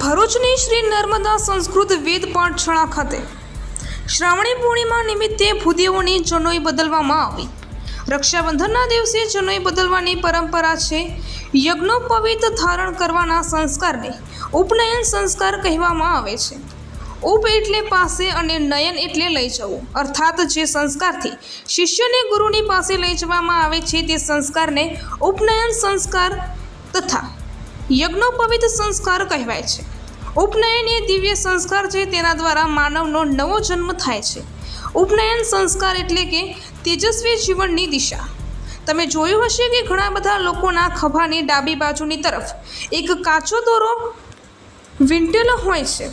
ભરૂચની શ્રી નર્મદા સંસ્કૃત વેદ પાઠશાળા ખાતે શ્રાવણી પૂર્ણિમા નિમિત્તે ભૂદેવોની જનોઈ બદલવામાં આવી. રક્ષાબંધનના દિવસે જનોઈ બદલવાની પરંપરા છે. યજ્ઞોપવિત ધારણ કરવાના સંસ્કારને ઉપનયન સંસ્કાર કહેવામાં આવે છે. ઉપ એટલે પાસે અને નયન એટલે લઈ જવું. અર્થાત જે સંસ્કારથી શિષ્યને ગુરુની પાસે લઈ જવામાં આવે છે તે સંસ્કારને ઉપનયન સંસ્કાર તથા યજ્ઞોપવિત સંસ્કાર કહેવાય છે. ઉપનયન એ દિવ્ય સંસ્કાર છે, તેના દ્વારા માનવનો નવો જન્મ થાય છે. ઉપનયન સંસ્કાર એટલે કે તેજસ્વી જીવનની દિશા. તમે જોયું હશે કે ઘણા બધા લોકોના ખભાની ડાબી બાજુની તરફ એક કાચો દોરો વીંટેલો હોય છે.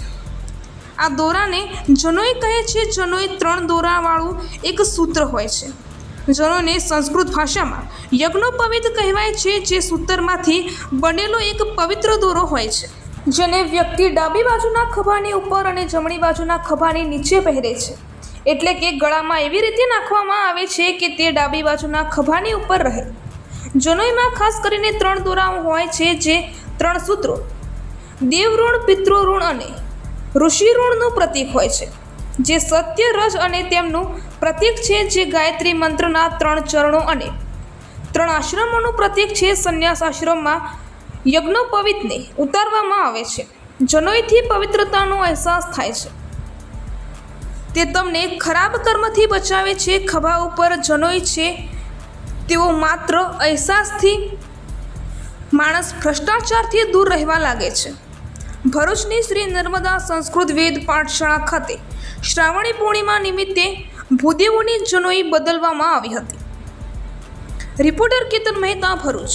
આ દોરાને જનોઈ કહે છે, જનોઈ ત્રણ દોરાવાળું એક સૂત્ર હોય છે. જનોઈને સંસ્કૃત ભાષામાં યજ્ઞોપવિત કહેવાય છે, જે સૂતરમાંથી બનેલો એક પવિત્ર દોરો હોય છે, જેને વ્યક્તિ ડાબી બાજુના ખભાની ઉપર અને જમણી બાજુના ખભાની નીચે પહેરે છે. એટલે કે ગળામાં એવી રીતે નાખવામાં આવે છે કે તે ડાબી બાજુના ખભાની ઉપર રહે. જનોઈમાં ખાસ કરીને ત્રણ દોરાઓ હોય છે, જે ત્રણ સૂત્રો, દેવઋણ, પિતૃઋણ અને ઋષિ ઋણનું પ્રતીક હોય છે. જે સત્ય રજ અને તેમનું પ્રતીક છે જે ગાયત્રી મંત્રના ત્રણ ચરણો અને ત્રણ આશ્રમોનું પ્રતીક છે સંન્યાસ આશ્રમમાં યજ્ઞોપવિતને ઉતારવામાં આવે છે. જનોઈથી પવિત્રતાનો અહેસાસ થાય છે. તે તમને ખરાબ કર્મથી બચાવે છે, ખભા ઉપર જનોઈ છે. તેઓ માત્ર અહેસાસથી, માણસ ભ્રષ્ટાચારથી દૂર રહેવા લાગે છે. ભરૂચની શ્રી નર્મદા સંસ્કૃત વેદ પાઠશાળા ખાતે શ્રાવણી પૂર્ણિમા નિમિત્તે ભૂદેવોની જનોઈ બદલવામાં આવી હતી. રિપોર્ટર કેતન મહેતા ભરૂચ.